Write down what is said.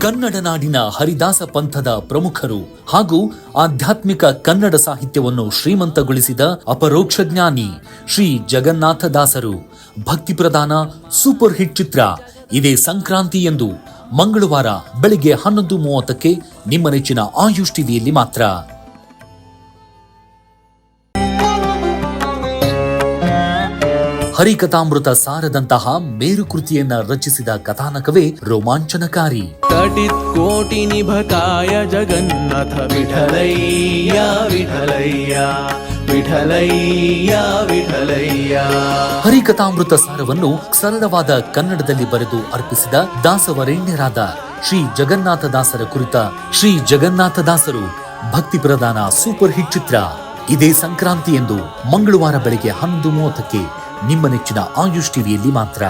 ಕನ್ನಡ ನಾಡಿನ ಹರಿದಾಸ ಪಂಥದ ಪ್ರಮುಖರು ಹಾಗೂ ಆಧ್ಯಾತ್ಮಿಕ ಕನ್ನಡ ಸಾಹಿತ್ಯವನ್ನು ಶ್ರೀಮಂತಗೊಳಿಸಿದ ಅಪರೋಕ್ಷ ಜ್ಞಾನಿ ಶ್ರೀ ಜಗನ್ನಾಥ ದಾಸರು. ಭಕ್ತಿ ಪ್ರಧಾನ ಸೂಪರ್ ಹಿಟ್ ಚಿತ್ರ ಇದೇ ಸಂಕ್ರಾಂತಿ ಎಂದು ಮಂಗಳವಾರ ಬೆಳಿಗ್ಗೆ ಹನ್ನೊಂದು ಮೂವತ್ತಕ್ಕೆ ನಿಮ್ಮ ನೆಚ್ಚಿನ ಆಯುಷ್ ಟಿವಿಯಲ್ಲಿ ಮಾತ್ರ. ಹರಿಕಥಾಮೃತ ಸಾರದಂತಹ ಮೇರುಕೃತಿಯನ್ನ ರಚಿಸಿದ ಕಥಾನಕವೇ ರೋಮಾಂಚನಕಾರಿ. तटित् कोटिनिभकाय जगन्नाथ विठलय्या विठलय्या विठलय्या विठलय्या ಹರಿಕಥಾಮೃತ ಸಾರವನ್ನು ಸರಳವಾದ ಕನ್ನಡದಲ್ಲಿ ಬರೆದು ಅರ್ಪಿಸಿದ ದಾಸವರೇಣ್ಯರಾದ ಶ್ರೀ ಜಗನ್ನಾಥ ದಾಸರ ಕುರಿತ ಶ್ರೀ ಜಗನ್ನಾಥ ದಾಸರು ಭಕ್ತಿ ಪ್ರಧಾನ ಸೂಪರ್ ಹಿಟ್ ಚಿತ್ರ ಇದೇ ಸಂಕ್ರಾಂತಿ ಎಂದು ಮಂಗಳವಾರ ಬೆಳಗ್ಗೆ ಹನ್ನೊಂದು ಮೂವತ್ತಕ್ಕೆ ನಿಮ್ಮ ನೆಚ್ಚಿನ ಆಯುಷ್ ಟಿವಿಯಲ್ಲಿ ಮಾತ್ರ